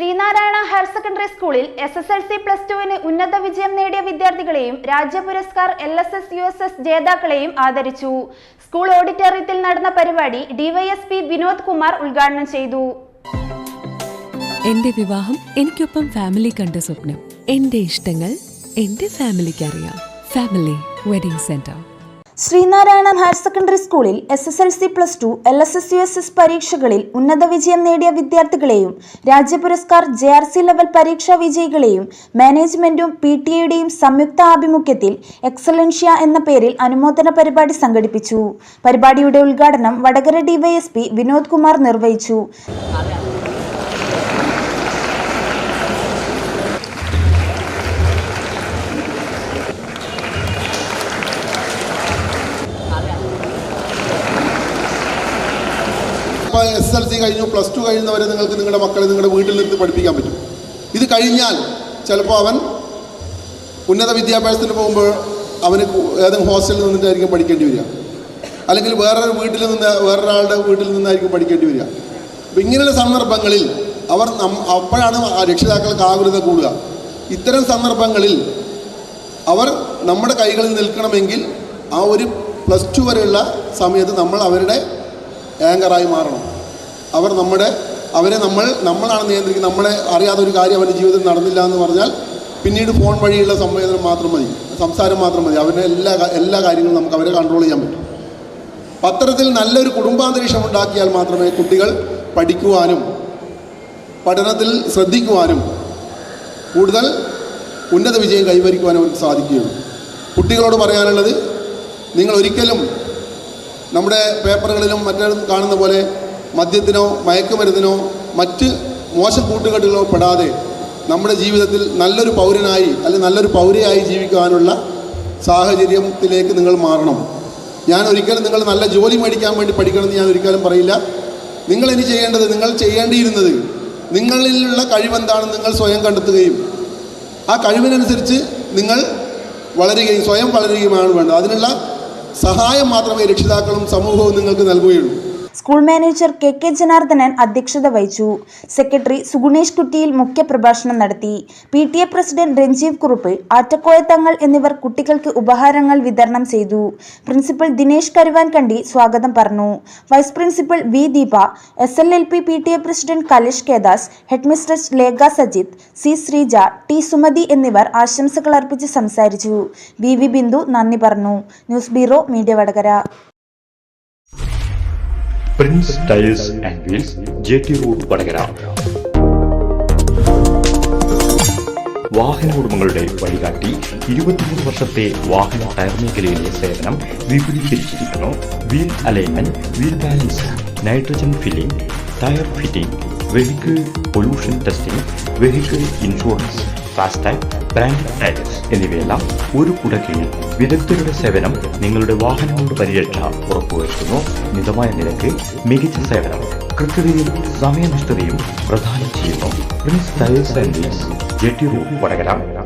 Sreenarayana higher secondary സ്കൂളിൽ S S L C plus ടുവിന് ഉന്നത വിജയം നേടിയ വിദ്യാർത്ഥികളെയും Rajya Puraskar L S S U S S ജേതാക്കളെയും ആദരിച്ചു. സ്കൂൾ ഓഡിറ്റോറിയത്തിൽ നടന്ന പരിപാടി ഡിവൈഎസ്പി വിനോദ് കുമാർ ഉദ്ഘാടനം ചെയ്തു. എന്റെ വിവാഹം എനിക്കൊപ്പം ഫാമിലി കണ്ട സ്വപ്നം. എന്റെ ഇഷ്ടങ്ങൾ എന്റെ ഫാമിലിക്ക് അറിയാം. Family wedding centre Sreenarayana higher secondary സ്കൂളിൽ S S L C plus two L S S U S S പരീക്ഷകളിൽ ഉന്നത വിജയം നേടിയ വിദ്യാർത്ഥികളെയും Rajya Puraskar J R C level പരീക്ഷാ വിജയികളെയും മാനേജ്മെന്റും പി ടി എയുടെയും സംയുക്ത ആഭിമുഖ്യത്തിൽ എക്സലൻഷ്യ എന്ന പേരിൽ അനുമോദന പരിപാടി സംഘടിപ്പിച്ചു. പരിപാടിയുടെ ഉദ്ഘാടനം വടകര ഡിവൈഎസ്പി വിനോദ് കുമാർ നിർവഹിച്ചു. ഇപ്പോൾ എസ് എൽ സി കഴിഞ്ഞു പ്ലസ് ടു കഴിയുന്നവരെ നിങ്ങൾക്ക് നിങ്ങളുടെ മക്കളെ നിങ്ങളുടെ വീട്ടിൽ നിന്ന് പഠിപ്പിക്കാൻ പറ്റും. ഇത് കഴിഞ്ഞാൽ ചിലപ്പോൾ അവൻ ഉന്നത വിദ്യാഭ്യാസത്തിന് പോകുമ്പോൾ അവന് ഏതെങ്കിലും ഹോസ്റ്റലിൽ നിന്നിട്ടായിരിക്കും പഠിക്കേണ്ടി വരിക. അല്ലെങ്കിൽ വേറൊരു വീട്ടിൽ നിന്ന് വേറൊരാളുടെ വീട്ടിൽ നിന്നായിരിക്കും പഠിക്കേണ്ടി വരിക. അപ്പം ഇങ്ങനെയുള്ള സന്ദർഭങ്ങളിൽ അവർ നം അപ്പോഴാണ് രക്ഷിതാക്കൾക്ക് ആകുലത കൂടുക. ഇത്തരം സന്ദർഭങ്ങളിൽ അവർ നമ്മുടെ കൈകളിൽ നിൽക്കണമെങ്കിൽ ആ ഒരു പ്ലസ് ടു വരെയുള്ള സമയത്ത് നമ്മൾ അവരുടെ ആങ്കറായി മാറണം. അവർ നമ്മുടെ അവരെ നമ്മൾ നമ്മളാണ് നിയന്ത്രിക്കുന്നത്. നമ്മളെ അറിയാത്ത ഒരു കാര്യം അവന്റെ ജീവിതത്തിൽ നടന്നില്ല എന്ന് പറഞ്ഞാൽ പിന്നീട് ഫോൺ വഴിയുള്ള സംവേദനം മാത്രം മതി. സംസാരം മാത്രം മതി. അവരുടെ എല്ലാ എല്ലാ കാര്യങ്ങളും നമുക്ക് അവരെ കൺട്രോൾ ചെയ്യാൻ പറ്റും. പത്രത്തിൽ നല്ലൊരു കുടുംബാന്തരീക്ഷം ഉണ്ടാക്കിയാൽ മാത്രമേ കുട്ടികൾ പഠിക്കുവാനും പഠനത്തിൽ ശ്രദ്ധിക്കുവാനും കൂടുതൽ ഉന്നത വിജയം കൈവരിക്കുവാനും അവർക്ക് സാധിക്കുകയുള്ളൂ. കുട്ടികളോട് പറയാനുള്ളത് നിങ്ങൾ ഒരിക്കലും നമ്മുടെ പേപ്പറുകളിലും മറ്റും കാണുന്ന പോലെ മദ്യത്തിനോ മയക്കുമരുന്നിനോ മറ്റ് മോശം കൂട്ടുകെട്ടുകളോ പെടാതെ നമ്മുടെ ജീവിതത്തിൽ നല്ലൊരു പൗരനായി അല്ലെങ്കിൽ നല്ലൊരു പൗരയായി ജീവിക്കാനുള്ള സാഹചര്യത്തിലേക്ക് നിങ്ങൾ മാറണം. ഞാൻ ഒരിക്കലും നിങ്ങൾ നല്ല ജോലി മേടിക്കാൻ വേണ്ടി പഠിക്കണമെന്ന് ഞാൻ ഒരിക്കലും പറയില്ല. നിങ്ങൾ ഇനി ചെയ്യേണ്ടത് നിങ്ങൾ ചെയ്യേണ്ടിയിരുന്നത് നിങ്ങളിലുള്ള കഴിവെന്താണെന്ന് നിങ്ങൾ സ്വയം കണ്ടെത്തുകയും ആ കഴിവിനനുസരിച്ച് നിങ്ങൾ വളരുകയും സ്വയം വളരുകയുമാണ് വേണ്ടത്. അതിനുള്ള സഹായം മാത്രമേ രക്ഷിതാക്കളും സമൂഹവും നിങ്ങൾക്ക് നൽകുകയുള്ളൂ. School manager K K Janardhanan അധ്യക്ഷത വഹിച്ചു. സെക്രട്ടറി സുഗുണേഷ് കുറ്റിയിൽ മുഖ്യപ്രഭാഷണം നടത്തി. P T A president Ranjeev Kurup Attakoya Thangal എന്നിവർ കുട്ടികൾക്ക് ഉപഹാരങ്ങൾ വിതരണം ചെയ്തു. പ്രിൻസിപ്പൽ ദിനേശ് കരുവാൻകണ്ടി സ്വാഗതം പറഞ്ഞു. Vice principal V Deepa S L L P P T A president Kalesh Kedas headmistress Lekha Sajith C Sreeja T Sumathi എന്നിവർ ആശംസകൾ അർപ്പിച്ച് സംസാരിച്ചു. വി വി ബിന്ദു നന്ദി പറഞ്ഞു. News bureau media Vadakara. Prince tiles and wheels J T road Vadakara. വാഹന ഉടമകളുടെ വഴികാട്ടി ഇരുപത്തിമൂന്ന് വർഷത്തെ വാഹന ടയർ മേഖലയിലെ സേവനം വിപുലീകരിച്ചിരിക്കുന്നു. Wheel alignment wheel balance nitrogen filling tyre fitting vehicle pollution testing vehicle insurance FASTag brand tyres എന്നിവയെല്ലാം ഒരു കുടക്കീഴിൽ വിദഗ്ധരുടെ സേവനം നിങ്ങളുടെ വാഹനങ്ങളുടെ പരിരക്ഷ ഉറപ്പുവരുത്തുന്നു. മിതമായ നിരക്ക് മികച്ച സേവനം കൃത്യതയും സമയനിഷ്ഠതയും പ്രദാനം ചെയ്യുന്നു. Prince tiles and Vadakara.